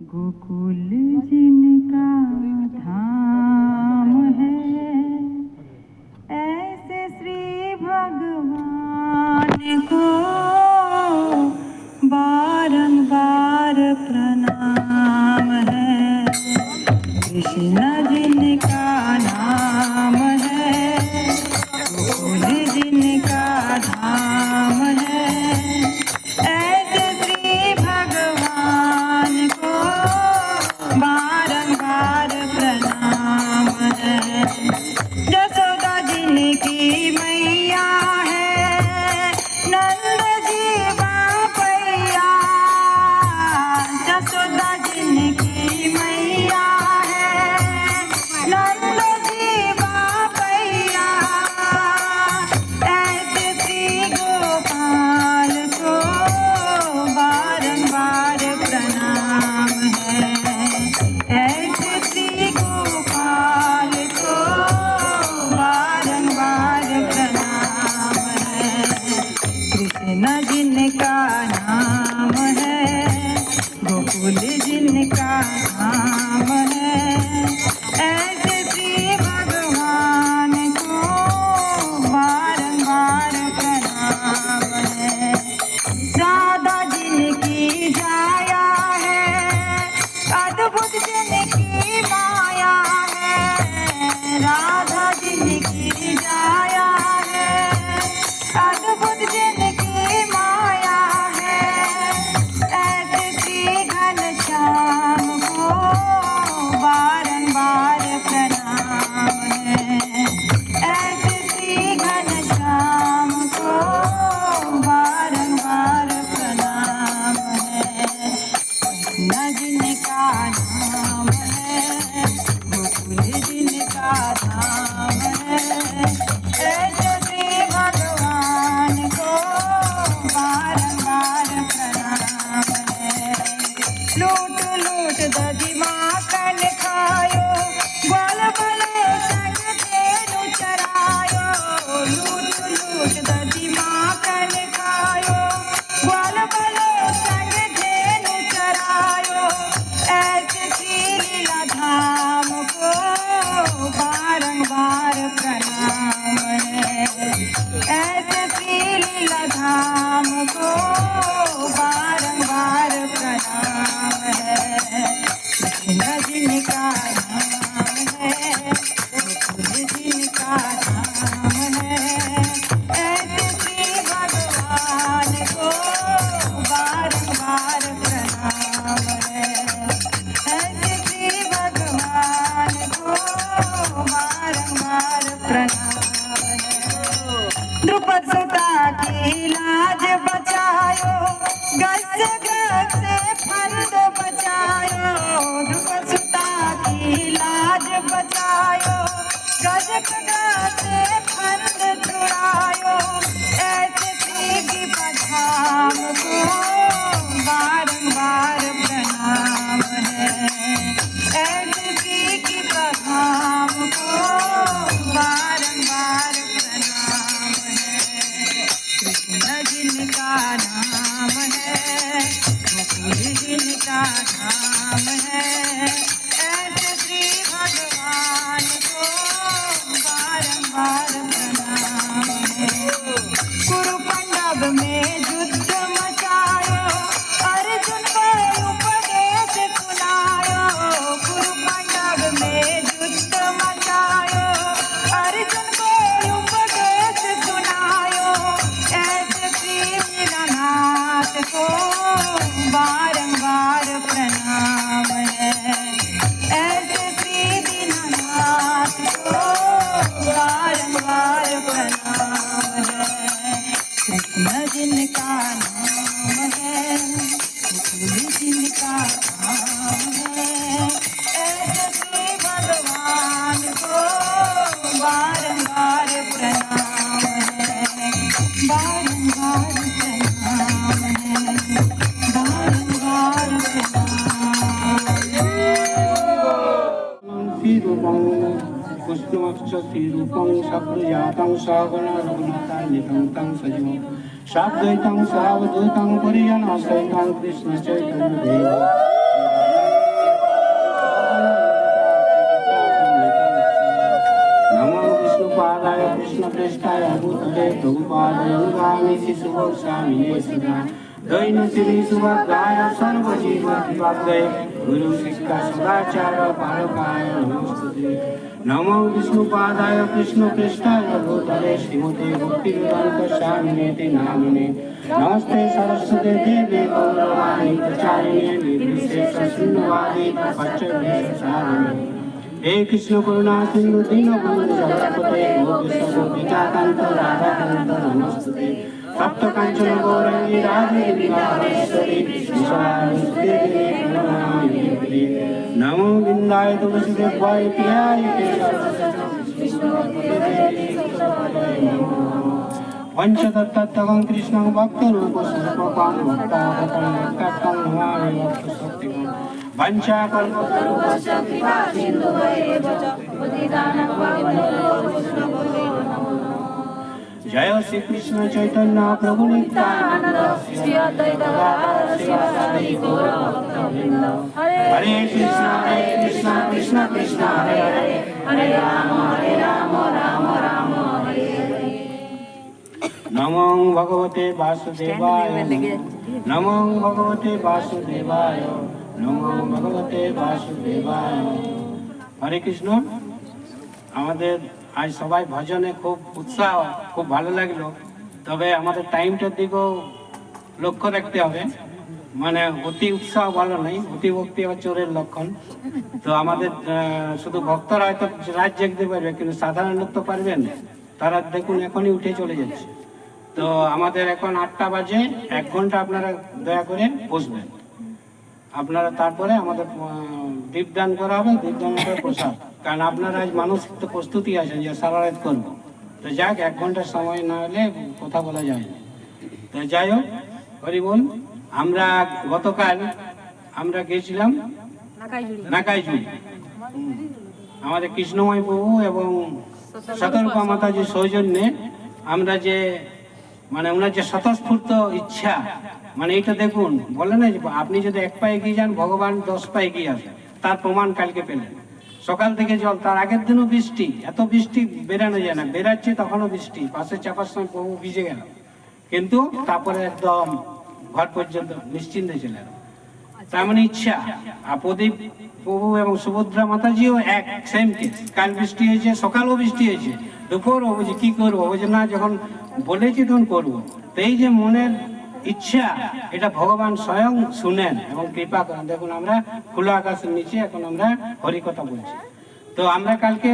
गोकुल जिनका धाम стране. पुष्पमक्षरूपं सप्रजातं सगणरघुनाथान्वितं सजीवं साद्वैतं सावधूतं परिजनसहितं कृष्णचैतन्यदेव দৈন শ্রী সুভদ্রায় সর্বজীব দিবাগ্রয়ে গুরু শিক্ষা সদাচার পারকায় নমস্তুতে নমো বিষ্ণুপাদায় কৃষ্ণ কৃষ্ণায় ভূতলে শ্রীমতে ভক্তি বেদান্ত স্বামিনেতি নামিনে নমস্তে সরস্বতী দেবী গৌরবাণী প্রচারিণে নির্বিশেষ শূন্যবাদী প্রপঞ্চদেশারিণে হে কৃষ্ণ করুণা সিন্ধু দীন বন্ধু জগৎপতে গোপীশ গোপিকাকান্ত রাধাকান্ত নমস্তুতে। সপ্ত কাঞ্চন গৌরঙ্গী রাধে নমো বিন্দায় তুলসী দেবায় প্রিয়ায় পঞ্চদত্তং কৃষ্ণ ভক্ত রূপ স্বরূপকং ভক্তাগতং ভক্তাত্মং নমামি ভক্ত শক্তিকং বাঞ্ছা কল্পতরুপস্য কৃপা সিন্ধু জয় শ্রীকৃষ্ণ চৈতন্য প্রভু নিত্যানন্দ হরে কৃষ্ণ হরে কৃষ্ণ কৃষ্ণ কৃষ্ণ হরে হরে হরে রাম হরে রাম রাম রাম হরে নমো ভগবতে বাসুদেবায় নমো ভগবতে বাসুদেবায় হরে কৃষ্ণ। আমাদের আজ সবাই ভজনে খুব উৎসাহ, খুব ভালো লাগল। তবে আমাদের টাইমটার দিকেও লক্ষ্য রাখতে হবে। মানে অতি উৎসাহ ভালো নেই অতি ভক্তি আবার চোরের লক্ষণ। তো আমাদের শুধু ভক্তরা হয়তো রাত জাগতে পারবে, কিন্তু সাধারণ লোক তো পারবেন। তারা দেখুন এখনই উঠে চলে যাচ্ছে। তো আমাদের এখন আটটা বাজে, এক ঘণ্টা আপনারা দয়া করে বসবেন। আপনারা তারপরে আমাদের দীপদান করা হবে দীপদান করে প্রসাদ। কারণ আপনারা আজ মানসিক তো প্রস্তুতি আছেন যে সারা রাত করব। তো যাক এক ঘণ্টার সময় না হলে কথা বলা যায় না। তো যাই হোক হরি বল আমরা গতকাল আমরা গেছিলাম নাকাইজুড়ি আমাদের কৃষ্ণময় প্রভু এবং সতর্কা মাতাজির সৌজন্যে আমরা যে মানে ওনার যে স্বতঃস্ফূর্ত ইচ্ছা মানে এটা দেখুন, বলে না যে আপনি যদি এক পায়ে এগিয়ে যান, ভগবান দশ পায়ে এগিয়ে আসে তার প্রমাণ কালকে পেলেন। সকাল থেকে জল, তার আগের দিনও বৃষ্টি, এত বৃষ্টি বেরানো যায় না। বেরাচ্ছে তখনও বৃষ্টি, পাশে চাপার সময় প্রভু ভিজে গেল। কিন্তু তারপরে একদম ঘর পর্যন্ত নিশ্চিন্তে চলে এলো। তার মানে ইচ্ছা। আর প্রদীপ প্রভু এবং সুভদ্রা মাতাজিও এক সেম কেস কাল বৃষ্টি হয়েছে, সকালও বৃষ্টি হয়েছে। দুপুরও বুঝি কি করব? বুঝি না, যখন বলেছি তখন করব। তো এই যে মনের ইচ্ছা, এটা ভগবান স্বয়ং শুনেন এবং কৃপা করেন। দেখুন, আমরা খোলা আকাশের নিচে এখন আমরা হরিকথা বলছি। তো আমরা কালকে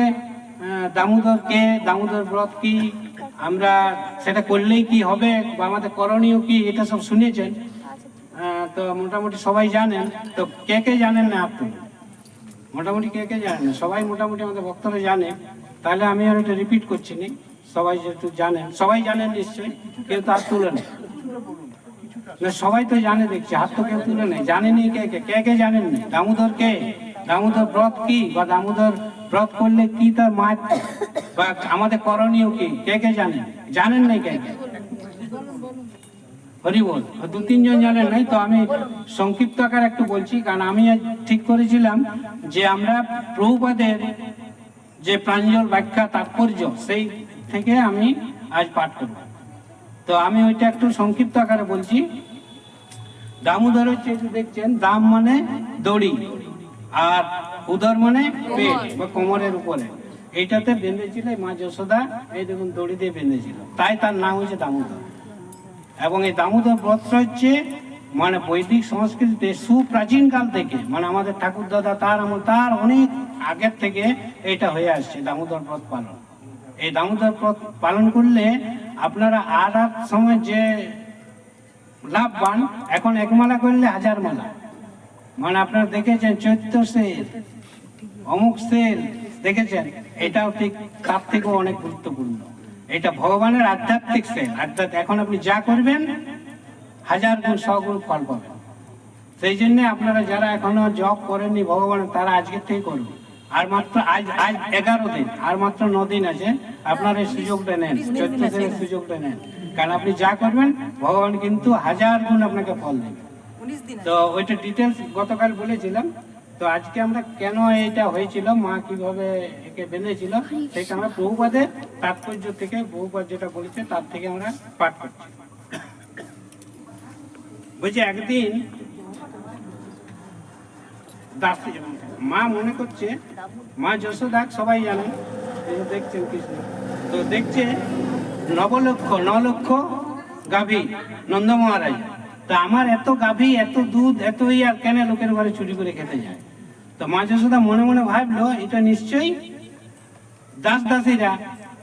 দামোদর কে দামোদর ব্রত কি আমরা সেটা করলেই কি হবে বা আমাদের করণীয় কি এটা সব শুনেছেন। তো মোটামুটি সবাই জানেন। তো কে কে জানেন না আপনি? মোটামুটি কে কে জানেন? সবাই মোটামুটি আমাদের ভক্তরা জানে। তাহলে আমি আর এটা রিপিট করছি নি। সবাই যেহেতু জানেন, সবাই জানেন নিশ্চয়ই, কেউ তার তুলে নেই। না, সবাই তো জানে দেখছি, হাত তো কেউ তুলে নেই। জানেনি কে কে? কে কে জানেন না দামোদর কে? দামোদর ব্রত কি? বা দামোদর ব্রত করলে কি তার মায় বা আমাদের করণীয় কি? কে কে জানেন? জানেন নাই কে কে? হরি বল। দু তিনজন জানেন নাই, তো আমি সংক্ষিপ্ত আকার একটু বলছি, কারণ আমি ঠিক করেছিলাম যে আমরা প্রভুপাদের যে প্রাঞ্জল ব্যাখ্যা তাৎপর্য সেই থেকে আমি আজ পাঠ করব। তো আমি ওইটা একটু সংক্ষিপ্ত আকারে বলছি। দামোদর হচ্ছে দেখছেন দাম মানে দড়ি আর উদর মানে পেট বা কোমরের উপরে। এইটাতে বেঁধেছিল এই মা যশোদা এই দেখুন দড়ি দিয়ে বেঁধেছিল। তাই তার নাম হচ্ছে দামোদর। এবং এই দামোদর ব্রতটা হচ্ছে মানে বৈদিক সংস্কৃতিতে সুপ্রাচীন কাল থেকে মানে আমাদের ঠাকুর দাদা, তার আমল, তার অনেক আগের থেকে এটা হয়ে আসছে, দামোদর ব্রত পালন। এই দামোদর ব্রত পালন করলে আপনারা আর আর সময় যে লাভ পান, এখন এক মালা করলে হাজার মালা। মানে আপনারা দেখেছেন চৈত্র সেল, অমুক সেল, দেখেছেন? এটাও ঠিক তার থেকেও অনেক গুরুত্বপূর্ণ। এটা ভগবানের আধ্যাত্মিক সেল। অর্থাৎ এখন আপনি যা করবেন হাজার গুণ সগুণ ফল পাবেন। সেই জন্য আপনারা যারা এখনও জব করেননি ভগবানের তারা আজকের থেকে করুন। আর মাত্র আজ আজ এগারো দিন আর মাত্র ন দিন আছে। আপনার এই সুযোগটা নেন চৈত্র সেলের সুযোগটা নেন। কারণ আপনি যা করবেন ভগবান কিন্তু হাজার গুণ আপনাকে ফল দেবে। তো ওইটা ডিটেলস গতকাল বলেছিলাম। তো আজকে আমরা কেন এটা হয়েছিল মা কীভাবে একে বেঁধেছিল সেটা আমরা বহুপাদের তাৎপর্য থেকে বহুপাদ যেটা বলেছে তার থেকে আমরা পাঠ করছি। বলছি একদিন দাসী, মা মনে করছে, মা যশোদাক সবাই জানে দেখছেন কৃষ্ণ। তো দেখছে নবলক্ষ ন লক্ষ গাভী, নন্দ মহারাজ। তা আমার এত গাভী, এত দুধ, এত আর কেন লোকের ঘরে চুরি করে খেতে যায়? তো মা যশোদা মনে মনে ভাবলো, এটা নিশ্চয়ই দাস দাসীরা,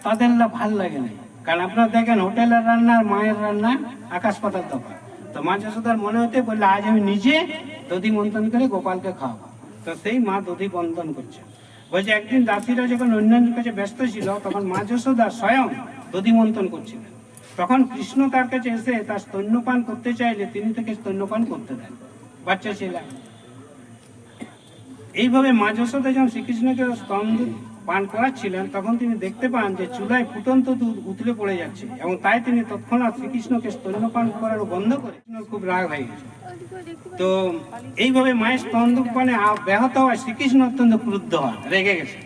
তাদের ভালো লাগে না। কারণ আপনারা দেখেন, হোটেলের রান্না আর মায়ের রান্না, আকাশ পাতাল তফাৎ। তো মা যশোদার মনে হতে বললে, আজ আমি নিজে দধি মন্থন করে গোপালকে খাওয়াবো। তো সেই মা দধি বন্টন করছে। বলছে, একদিন দাসীরা যখন অন্যান্যের কাছে ব্যস্ত ছিল, তখন মা যশোদা স্বয়ং দধি মন্থন করছিলেন। তখন কৃষ্ণ তার কাছে এসে তার স্তন্যপান করতে চাইলে তিনি তাকে স্তন্যপান করতে দেন। বাচ্চা ছিলেন এইভাবে মা যশোদা যখন শ্রীকৃষ্ণকে স্তন পান করাচ্ছিলেন, তখন তিনি দেখতে পান যে চুলায় ফুটন্ত দুধ উতলে পড়ে যাচ্ছে এবং তাই তিনি তৎক্ষণাৎ শ্রীকৃষ্ণকে স্তন্যপান করার বন্ধ করে খুব রাগ হয়ে গেছে। তো এইভাবে মায়ের স্তন্দুক পানে ব্যাহত হয় শ্রীকৃষ্ণ অত্যন্ত ক্রুদ্ধ হয় রেগে গেছে।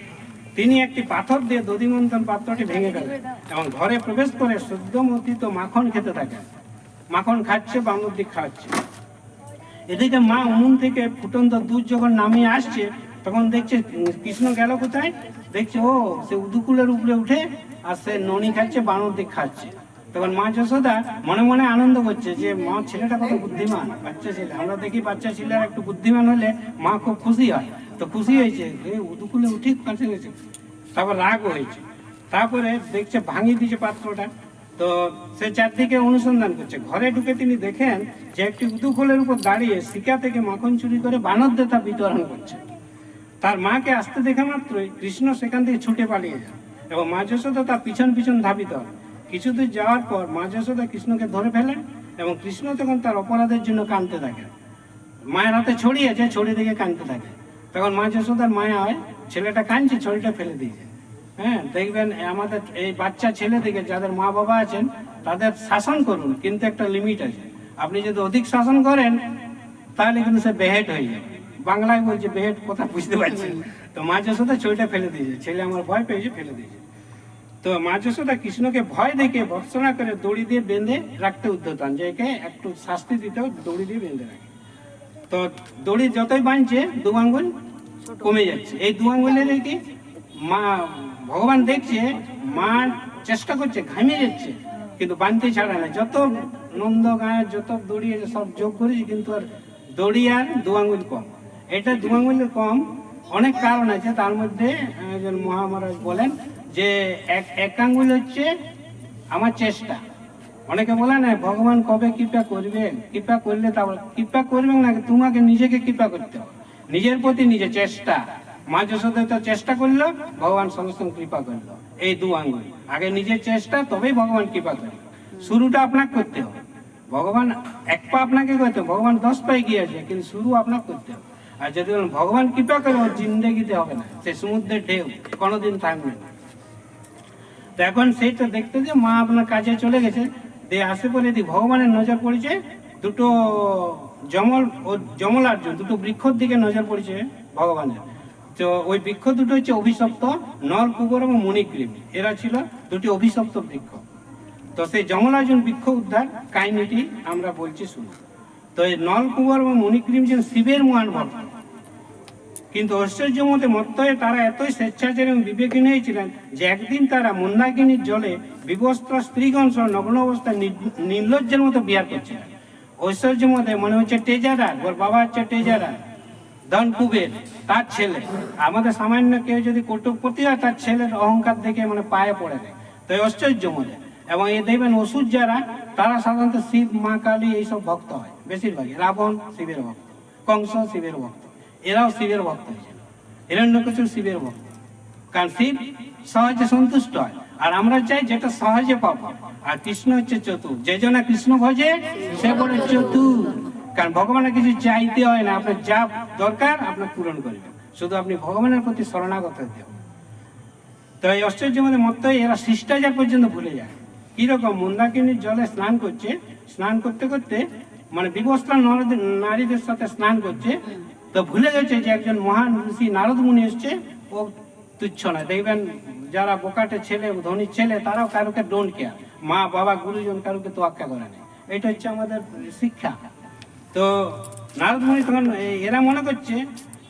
তিনি একটি পাথর দিয়ে দধিমন্তন পাত্রটি ভেঙে ফেলেন এবং ঘরে প্রবেশ করে শুদ্ধ মতিত মাখন খেতে থাকেন। মাখন খাচ্ছে বামুর দিক খাওয়াচ্ছে এদিকে মা উনুন থেকে ফুটন্ত দুধ যখন নামিয়ে আসছে তখন দেখছে কৃষ্ণ গেল কোথায়? দেখছে, ও, সে উদুকুলের উপরে উঠে আর সে ননি খাচ্ছে বানর দিক খাচ্ছে। তখন মা যশোদা মনে মনে আনন্দ করছে যে, মা, ছেলেটা কত বুদ্ধিমান, বাচ্চা ছেলে। আমরা দেখি বাচ্চা ছেলেরা একটু বুদ্ধিমান হলে মা খুব খুশি হয়। তো খুশি হয়েছে উদুকুলে উঠে কাছে গেছে। তারপর রাগও হয়েছে। তারপরে দেখছে ভাঙিয়ে দিয়েছে পাত্রটা। তো সে চারদিকে অনুসন্ধান করছে। ঘরে ঢুকে তিনি দেখেন যে, একটি উদুকুলের উপর দাঁড়িয়ে শিকা থেকে মাখন চুরি করে বানরদের তা বিতরণ করছে। তার মাকে আসতে দেখা মাত্রই কৃষ্ণ সেখান থেকে ছুটে পালিয়ে যায় এবং মা যশোদা তার পিছন পিছন ধাবিত হয়। কিছুদূর যাওয়ার পর মা যশোদা কৃষ্ণকে ধরে ফেলেন এবং কৃষ্ণ তখন তার অপরাধের জন্য কাঁদতে থাকে। মায়ের হাতে ছড়িয়ে আছে, ছড়ি দিকে কাঁদতে থাকে। তখন মা যশোদার মায়া হয়, ছেলেটা কাঁদছে, ছড়িটা ফেলে দিয়েছে। হ্যাঁ দেখবেন আমাদের এই বাচ্চা ছেলে থেকে যাদের মা বাবা আছেন, তাদের শাসন করুন, কিন্তু একটা লিমিট আছে। আপনি যদি অধিক শাসন করেন, তাহলে কিন্তু সে বেহেট হয়ে যাবে। বাংলায় বলছে, বেহেট কথা বুঝতে পারছি তো মা যশোদা ছড়িটা ফেলে দিয়েছে, ছেলে আমার ভয় পেয়েছে ফেলে দিয়েছে। তো মা যশোদা কৃষ্ণকে ভয় দেখে ভর্সনা করে দড়ি দিয়ে বেঁধে রাখতে উদ্যত যে একে একটু শাস্তি দিতেও দড়ি দিয়ে বেঁধে রাখে। তো দড়ি যতই বাঁধছে, দু আঙ্গুল কমে যাচ্ছে। এই দু আঙ্গুলে কি মা, ভগবান দেখছে, মা চেষ্টা করছে, ঘামিয়ে যাচ্ছে, কিন্তু বাঁধতে ছাড়া না। যত নন্দ গায়ে, যত দড়ি, সব যোগ করেছে, কিন্তু আর দড়ি আর দু আঙ্গুল কম। এটা আঙ্গুলের কম। অনেক কারণ আছে, তার মধ্যে একজন মহামহারাজ বলেন যে, এক এক আঙ্গুল হচ্ছে আমার চেষ্টা। অনেকে বলে না ভগবান কবে কৃপা করবেন? কৃপা করলে তারপর কৃপা করবেন না, তোমাকে নিজেকে কৃপা করতে হবে। নিজের প্রতি নিজে চেষ্টা। মা যশোদা তো চেষ্টা করল, ভগবান সমস্ত কৃপা করল। এই দু আঙ্গুল। আগে নিজের চেষ্টা, তবেই ভগবান কৃপা করে। শুরুটা আপনাকে করতে হবে। ভগবান, এক পা আপনাকে করতে ভগবান দশ পায়ে গিয়েছে কিন্তু শুরু আপনাকে করতে হবে। আর যদি বলেন, ভগবান কৃপা করে ওর জিন্দগিতে হবে না। সে সমুদ্রের ঢেউ, কোনোদিন থাকবে না। তো এখন সেইটা দেখতে যে মা আপনার কাজে চলে গেছে। দিয়ে আসে পরে দি, ভগবানের নজর পড়েছে, দুটো জমল ও জমলার্জুন দুটো বৃক্ষর দিকে নজর পড়েছে ভগবানের। তো ওই বৃক্ষ দুটো হচ্ছে অভিশপ্ত নলকুবর এবং মণিগ্রীব এরা ছিল দুটি অভিশপ্ত বৃক্ষ। তো সেই জমলার্জুন বৃক্ষ উদ্ধার কাহিনীটি আমরা বলছি শুনি তো এই নলকুবর এবং মণিগ্রীব ছিলেন শিবের মহান ভক্ত কিন্তু ঐশ্বর্য মতে মত্ত হয়ে তারা এতই স্বেচ্ছাচারী এবং বিবেকহীন হয়েছিলেন যে একদিন তারা মন্দাকিনীর জলে বিবস্ত্র স্ত্রীগণ সহ নগ্ন অবস্থায় নির- নির্লজ্জের মতো বিয়ার করছিলেন। ঐশ্বর্য মতে মনে হচ্ছে টেজারা ওর বাবা হচ্ছে টেজারা ধন কুবের, তার ছেলে। আমাদের সামান্য কেউ যদি কটুপতি হয়, তার ছেলের অহংকার দেখে মানে পায়ে পড়ে দেয় তো এই ঐশ্বর্য মতে এবং এ দেখবেন ওষুধ যারা, তারা সাধারণত শিব, মা, কালী এইসব ভক্ত হয়। বেশিরভাগই রাবণ, শিবের ভক্ত, কংস, শিবের ভক্ত। এরাও শিবের ভক্ত। হয়েছিল হিরণ্যকশু শিবের ভক্ত। কারণ শিব সহজে সন্তুষ্ট হয়। আর আমরা চাই যেটা সহজে পাবো। আর কৃষ্ণ হচ্ছে চতুর। যে জন্য কৃষ্ণ ভজে, সে বলে চতুর। কারণ ভগবানের কিছু চাইতে হয় না। আপনার যা দরকার, আপনার পূরণ করবেন শুধু আপনি ভগবানের প্রতি শরণাগত হবে। তো এই আশ্চর্য মধ্যে মত এরা শিষ্টাচার পর্যন্ত ভুলে যায়। কীরকম মন্দাকিনীর জলে স্নান করছে, স্নান করতে করতে মানে বিবস্ত্রা নারীদের সাথে স্নান করছে তো ভুলে গেছে যে একজন মহান ঋষি নারদ মুনি এসছে, ও তুচ্ছ না দেখবেন যারা বোকাটে ছেলে ধনীর ছেলে, তারাও কারোকে ডোন্ট কেয়ার মা, বাবা, গুরুজন কারোকে তোয়াক্কা করে না এটা হচ্ছে আমাদের শিক্ষা। তো নারদ মুনি তখন এরা মনে করছে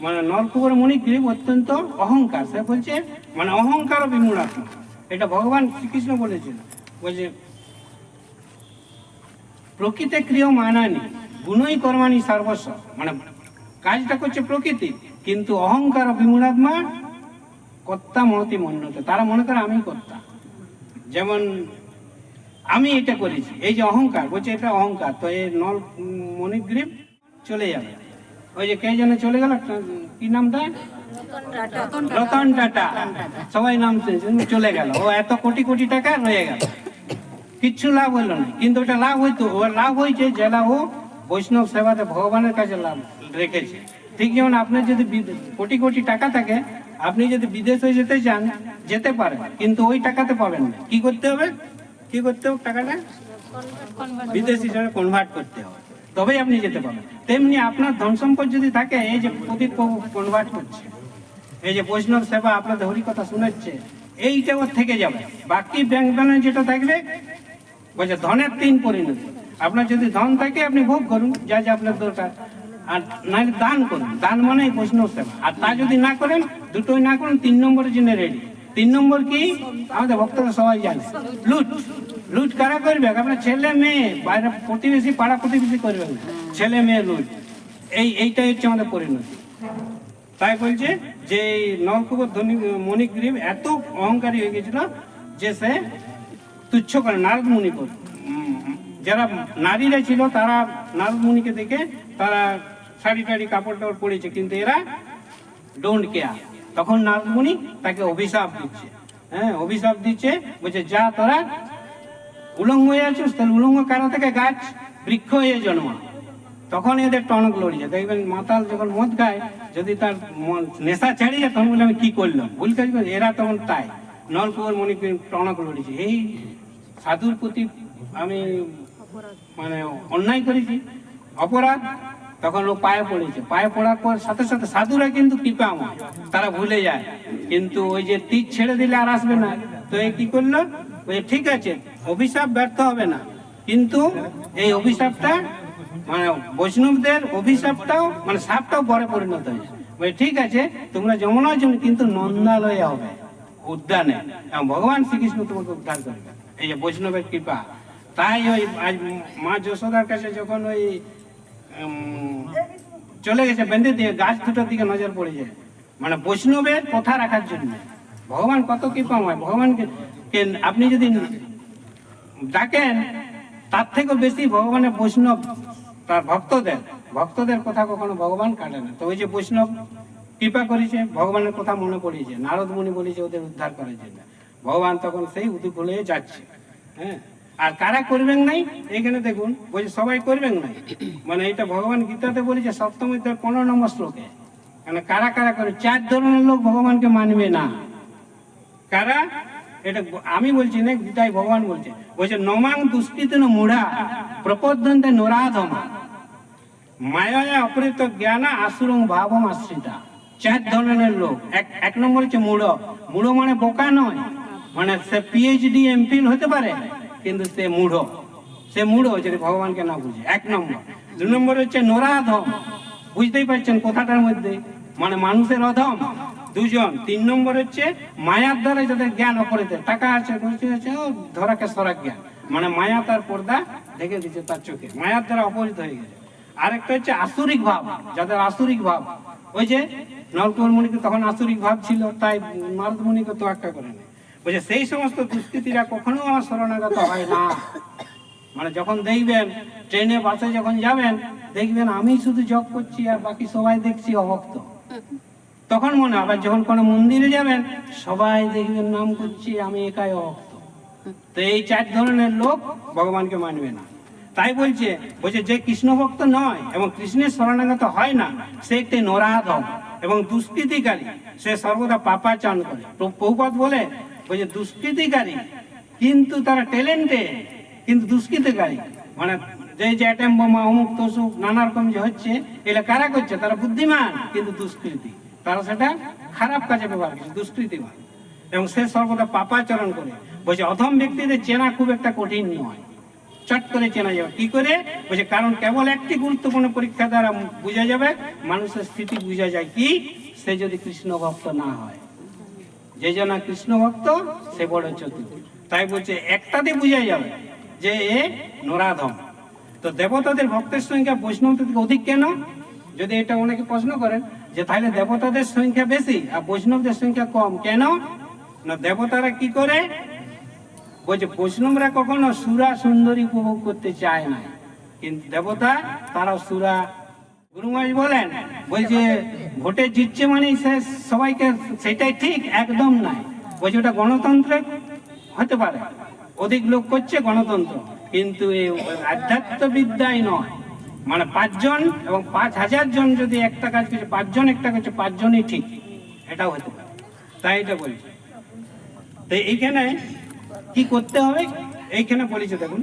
মানে নলকুবর মণিগ্রীব অত্যন্ত অহংকার। সে বলছে মানে অহংকার ও বিমূঢ়াত্মা। এটা ভগবান শ্রীকৃষ্ণ বলেছিল বলছে, প্রকৃতি ক্রিয় মানানি, গুণই কর্মানি সর্বস্ব। মানে কাজটা করছে প্রকৃতি, কিন্তু অহংকার ও বিমূঢ়াত্মা কর্তা মনতি মন্যতে তারা মনে করে আমি কর্তা। যেমন আমি এটা করেছি, এই যে অহংকার, বলছে এটা অহংকার, তো এই নল মণিগ্রীব চলে যাবে। ওই যে কে যেন চলে গেল কি নামটা রতন টাটা। সবাই নাম চলে গেল। ও এত কোটি কোটি টাকা রয়ে গেল। কিচ্ছু লাভ হইল না। কিন্তু ওটা লাভ হইতো ও লাভ হয়েছে যেটা ও বৈষ্ণব সেবাতে ভগবানের কাছে লাভ। রেখেছে। ঠিক যেমন আপনার যদি কোটি কোটি টাকা থাকে, আপনি যদি বিদেশে যেতে চান, যেতে পারেন, কিন্তু ওই টাকাতে পাবেন না। কি করতে হবে? কি করতে হবে টাকাটা? বিদেশ হিসাবে কনভার্ট করতে হবে। তবেই আপনি যেতে পারবেন। তেমনি আপনার ধন সম্পদ যদি থাকে, এই যে প্রদীপ কনভার্ট করছে, এই যে বৈষ্ণব সেবা আপনাদের হরি কথা শোনাচ্ছে এইটা ওর থেকে যাবে। বাকি ব্যাংক ব্যালেন্স যেটা থাকবে, বলছে ধনের তিন পরিণতি। আপনার যদি ধন থাকে, আপনি ভোগ করুন, যা যা আপনার দরকার। আর না, দান করুন। দান মানে প্রশ্ন সেবা আর তা যদি না করেন, দুটোই না করেন, তিন নম্বরের জন্য রেডি তিন নম্বর কি? আমাদের ভক্তরা সবাই জানে। লুট। লুট কারা করবে? আপনার ছেলে মেয়ে। বাইরে প্রতিবেশী, পাড়া প্রতিবেশী করবে না। ছেলে মেয়ে লুট। এই, এইটাই হচ্ছে আমাদের পরিণতি। তাই বলছে যে এই নলকুবর ধনী মণিগ্রীব এত অহংকারী হয়ে গেছিল যে সে তুচ্ছ করে, নারদ মুনি যারা নারীরা ছিল, তারা নারদ মুনিকে দেখে তারা শাড়ি টাড়ি কাপড় টাপড় পরেছে, কিন্তু এরা ডোন্ট কেয়ার তখন নারদ মুনি তাকে অভিশাপ দিচ্ছে। হ্যাঁ অভিশাপ দিচ্ছে, বলছে, যা তোরা উলঙ্গ হয়ে আছিস, তাহলে উলঙ্গ কারও থেকে গাছ? বৃক্ষ হয়ে জন্মা। তখন এদের টনক লড়িয়ে দেখবেন, মাতাল যখন মদ খায়, যদি তার মন- নেশা ছাড়িয়ে যায় তখন বলে আমি কি করলাম? ভুল কাজ এরা তখন তাই। নলকুবর মণিপুর টনক লড়িয়েছে এই সাধুর প্রতি আমি মানে অন্যায় করেছি। অপরাধ তখন ও পায়ে পড়েছে। পায়ে পড়ার পর সাথে সাথে সাধুরা কিন্তু কৃপা আমার তারা ভুলে যায়। কিন্তু ওই যে তীর ছেড়ে দিলে আর আসবে না। তো এই কি করল? ওই ঠিক আছে অভিশাপ ব্যর্থ হবে না। কিন্তু এই অভিশাপটা মানে বৈষ্ণবদের অভিশাপটাও মানে সাপটাও বড় পরিণত হয়েছে। বলে, ঠিক আছে তোমরা যমুনা জন্য কিন্তু নন্দালয়ে হবে। উদ্যানে। এবং ভগবান শ্রীকৃষ্ণ তোমাকে উদ্ধার করবে। এই যে বৈষ্ণবের কৃপা। তাই ওই মা যশোদার কাছে যখন ওই চলে গেছে, বেঁধে দিয়ে গাছ দুটোর দিকে নজর পড়েছে মানে বৈষ্ণবের কথা রাখার জন্য। ভগবান কত কৃপাময়, ভগবানকে আপনি যদি ডাকেন, তার থেকেও বেশি ভগবানের বৈষ্ণব তার ভক্তদের ভক্তদের কথা কখনো ভগবান কাটে না। তো ওই যে বৈষ্ণব কৃপা করেছে, ভগবানের কথা মনে পড়েছে, নারদ মুনি বলেছে, ওদের উদ্ধার করার জন্য। ভগবান তখন সেই উদুকুলে যাচ্ছে হ্যাঁ? আর কারা করবেন নাই? এখানে দেখুন বলছে সবাই করবেন নাই। মানে এটা ভগবান গীতাতে বলেছে সপ্তম অধ্যায় পনেরো নম্বর শ্লোকে। মানে কারা কারা করে? চার ধরনের লোক ভগবানকে মানবে না। কারা? এটা আমি বলছি না, গীতায় ভগবান বলছে। বলছে, নমাং দুষ্কৃত মূঢ়া, প্রপদ্যন্তে নরাধমা। মায়া অপরিত জ্ঞান, আসুরং ভাবম আশ্রিতা। চার ধরনের লোক। এক এক নম্বর হচ্ছে মূঢ়। মূঢ় মানে বোকা নয়। মানে সে পিএইচডি এমফিল হতে পারে। কিন্তু সে মূঢ়। সে মূঢ় যদি ভগবানকে না বুঝে, এক নম্বর। দু নম্বর হচ্ছে নরাধম। বুঝতেই পারছেন কথাটার মধ্যে? মানে মানুষের অধম। দুজন। তিন নম্বর হচ্ছে মায়ার দ্বারা যাদের জ্ঞান অপরিতে টাকা আছে আছে ধরাকে সরা জ্ঞান। মানে মায়া তার পর্দা ঢেকে দিচ্ছে তার চোখে। মায়ার দ্বারা অপরিত হয়ে গেছে। আরেকটা হচ্ছে আসুরিক ভাব, যাদের আসুরিক ভাব। ওই যে নরকুমার মুনিকে তখন আসুরিক ভাব ছিল, তাই নারদ মুনিকে তোয়াক্কা করে বলছে, সেই সমস্ত দুষ্কৃতীরা কখনো আমার শরণাগত হয় না। মানে যখন দেখবেন, ট্রেনে, বাসে যখন যাবেন, দেখবেন আমি শুধু জব করছি আর বাকি সবাই দেখছি অভক্ত। তখন মনে হবে, যখন কোনো মন্দিরে যাবেন, সবাই দেখবেন নাম করছি, আমি একাই অভক্ত। তো এই চার ধরনের লোক ভগবানকে মানবে না। তাই বলছে বলছে, যে কৃষ্ণ ভক্ত নয় এবং কৃষ্ণের শরণাগত হয় না, সে একটি নরাধম এবং দুষ্কৃতিকারী। সে সর্বদা পাপাচরণ করে। প্রভুপাত বলে বলছে দুষ্কৃতিকারী, কিন্তু তারা ট্যালেন্টে কিন্তু দুষ্কৃতিকারী। মানে যে যে অ্যাটেম বোমা অমুক তসুক নানা রকম যে হচ্ছে এগুলা কারা করছে? তারা বুদ্ধিমান, কিন্তু দুষ্কৃতি। তারা সেটা খারাপ কাজে ব্যবহার করছে, দুষ্কৃতিমান। এবং সে সর্বদা পাপাচরণ করে। বলছে, অধম ব্যক্তিদের চেনা খুব একটা কঠিন নয়। চট করে চেনা যাবে। কি করে? বলছে, কারণ কেবল একটি গুরুত্বপূর্ণ পরীক্ষা দ্বারা বোঝা যাবে, মানুষের স্থিতি বোঝা যায় কি? সে যদি কৃষ্ণ ভক্ত না হয়। যে জন কৃষ্ণ ভক্ত, সে বড় চতুর তাই বলছে, একটাতে বোঝা যাবে যে এ নরাধম। তো দেবতাদের ভক্তের সংখ্যা বৈষ্ণবদের থেকে অধিক কেন? যদি এটা অনেকে প্রশ্ন করেন, যে তাহলে দেবতাদের সংখ্যা বেশি আর বৈষ্ণবদের সংখ্যা কম, কেন? না, দেবতারা কি করে? বলছে, বৈষ্ণবরা কখনো সুরা সুন্দরী উপভোগ করতে চায় না কিন্তু দেবতা তারা সুরা গুরুমাজ বলেন, বলছে, ভোটে জিতছে মানে সে সবাইকে সেটাই ঠিক, একদম নাই বলছে, ওটা গণতন্ত্র হতে পারে। অধিক লোক করছে গণতন্ত্র। কিন্তু এই আধ্যাত্মবিদ্যায় নয়। মানে পাঁচজন এবং পাঁচ হাজার জন যদি একটা কাজ করছে, পাঁচজন একটা করছে, পাঁচজনই ঠিক। এটাও হতে পারে। তাই এটা বলছে। তো এইখানে কি করতে হবে? এইখানে বলেছে, দেখুন।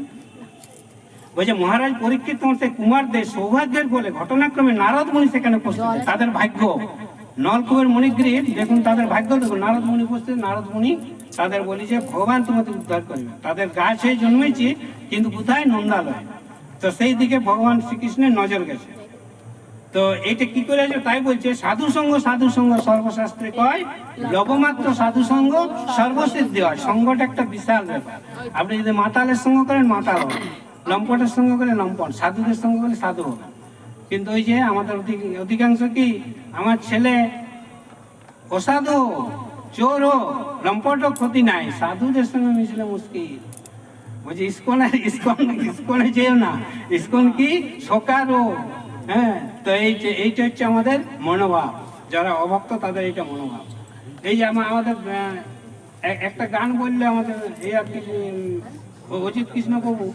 বলছে মহারাজ পরীক্ষিত তোমার সেই কুমারদের সৌভাগ্যের বলে ঘটনাক্রমে নারদ মুনি সেখানে উপস্থিত। তাদের ভাগ্য। নলকুবের মণিগ্রীব দেখুন তাদের ভাগ্য দেখুন নারদ মুনি উপস্থিত নারদ মুনি তাদের বলি যে ভগবান তোমাদের উদ্ধার করবে। তাদের গাছ হয়ে জন্মেছে কিন্তু কোথায়? নন্দালয়। তো সেই দিকে ভগবান শ্রীকৃষ্ণের নজর গেছে। তো এটা কি করে আছে তাই বলছে সাধু সঙ্গ সাধু সঙ্গ সর্বশাস্ত্রে কয় লবমাত্র সাধু সঙ্গ সর্বসিদ্ধি হয়। সঙ্গটা একটা বিশাল ব্যাপার। আপনি যদি মাতালের সঙ্গ করেন মাতাল হবেন। লম্পটের সঙ্গে করে লম্পট, সাধুদের সঙ্গে করে সাধু হবেন কিন্তু ওই যে আমাদের অধিক- অধিকাংশ কি, আমার ছেলে অসাধু চোর হোক লম্পট হোক ক্ষতি নাই, সাধুদের সঙ্গে মিশলে মুশকিল। বলছি ইস্কনে, ইস্কন, ইস্কনে যেও না, ইস্কন কি, সকারও হ্যাঁ তো এই এইটা হচ্ছে আমাদের মনোভাব। যারা অভক্ত, তাদের এইটা মনোভাব। এই যে আমা- আমাদের একটা গান বললে আমাদের এই আর কি অজিত কৃষ্ণ বাবু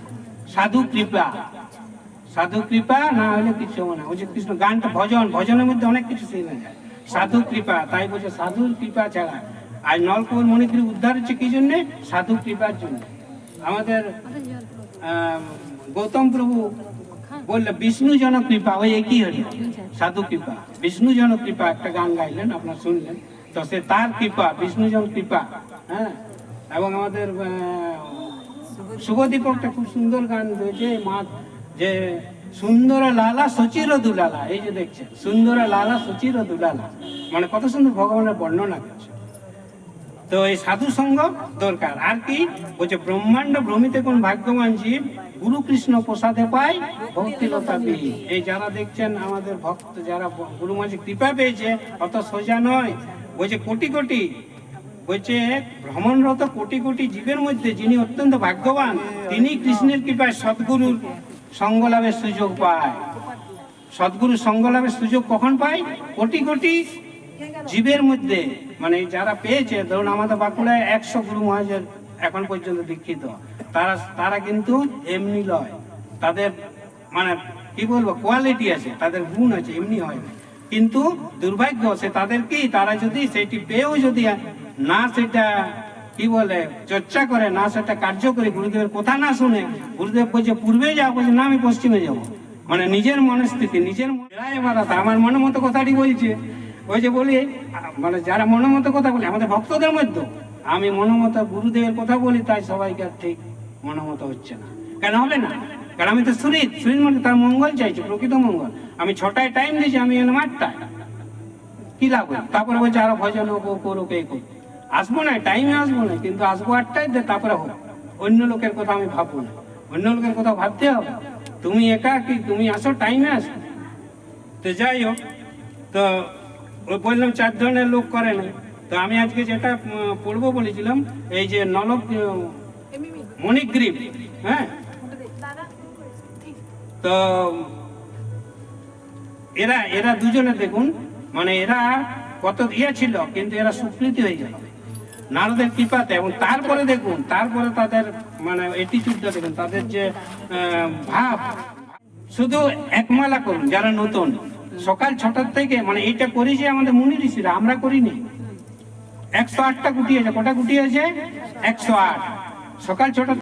সাধু কৃপা। সাধু কৃপা না হলে কিছু না। অজিত কৃষ্ণ গানটা ভজন, ভজনের মধ্যে অনেক কিছু শেখা যায়। সাধু কৃপা, তাই বলছে সাধুর কৃপা ছাড়া। আর নলকুমার মণিপুরি উদ্ধার হচ্ছে কি জন্যে? সাধু কৃপার জন্য। আমাদের গৌতম প্রভু বললে বিষ্ণু জন কৃপা ওই একই হলো? সাধু কৃপা। বিষ্ণু জন কৃপা একটা গান গাইলেন, আপনার শুনলেন। তো সে তার কৃপা বিষ্ণু জন কৃপা হ্যাঁ? এবং আমাদের শুভদীপক একটা খুব সুন্দর গান রয়েছে মা যে সুন্দর লালা সচির দুলালা, এই যে দেখছেন, সুন্দর লালা সচির দুলালা। মানে কত সুন্দর ভগবানের বর্ণনা করছে তো এই সাধু সঙ্গ দরকার। আর কি? বলছে, ব্রহ্মাণ্ড ভ্রমিতে কোন ভাগ্যবান জীব, গুরু কৃষ্ণ প্রসাদে পায় ভক্তিলতা বিহীন। এই যারা দেখছেন, আমাদের ভক্ত যারা গুরু মাঝে কৃপা পেয়েছে, অত সোজা নয়। বলছে, কোটি কোটি বলছে ভ্রমণরত কোটি কোটি জীবের মধ্যে যিনি অত্যন্ত ভাগ্যবান, তিনি কৃষ্ণের কৃপায় সদ্গুরুর সঙ্গ লাভের সুযোগ পায়। সদ্গুরু সঙ্গ লাভের সুযোগ কখন পায়? কোটি কোটি জীবের মধ্যে। মানে যারা পেয়েছে, ধরুন আমাদের বাঁকুড়ায় একশো গুরু মহাজের এখন পর্যন্ত দীক্ষিত। তারা তারা কিন্তু এমনি লয়। তাদের মানে কি বলব, কোয়ালিটি আছে, তাদের গুণ আছে, এমনি হয়। কিন্তু দুর্ভাগ্য সে তাদের কি তারা যদি সেটি পেয়েও যদি না সেটা কি বলে, চর্চা করে, না সেটা কার্য করে, গুরুদেবের কথা না শুনে, গুরুদেব বলছে পূর্বে যাও বলছে, না, আমি পশ্চিমে যাব। মানে নিজের মনস্থিতি, নিজের এরাই আমার মনের মতো কথাটি বলছে। ওই যে বলি মানে যারা মনের মতো কথা বলে, আমাদের ভক্তদের মধ্যে, আমি মনোমতো গুরুদেবের কথা বলি, তাই সবাইকে ঠিক মনোমতো হচ্ছে না। কেন হবে না? কারণ আমি তো সুরিত সুরিত মানে তার মঙ্গল চাইছি, প্রকৃত মঙ্গল। আমি ছটায় টাইম দিয়েছি, আমি এলাম আটটায় কি হলো? তারপরে বলছে, আরও ভজন করুক, এই করুক। আসব না টাইমে আসব না, কিন্তু আসব আটটায় দিয়ে তারপরে হোক অন্য লোকের কথা আমি ভাববো না। অন্য লোকের কথা ভাবতে হবে। তুমি একা কি, তুমি আসো টাইমে আসো। তো যাই হোক, তো বললাম চার ধরনের লোক করে না। তো আমি আজকে যেটা পড়ব বলেছিলাম, এই যে নলক মণিগ্রীব হ্যাঁ? তো এরা এরা দুজনে দেখুন মানে এরা কত ইয়ে ছিল, কিন্তু এরা সুকৃতি হয়ে গেল। নারদের কৃপাতে এবং তারপরে দেখুন, তারপরে তাদের মানে এটিচুডটা দেখুন, তাদের যে ভাব। শুধু একমালা করুন, যারা নতুন। সকাল ছটার থেকে মানে এইটা করেছে আমাদের মুনি ঋষিরা, আমরা করিনি। একশো আটটা গুটি আছে কটা গুটি আছে একশো আট। সকাল ছটা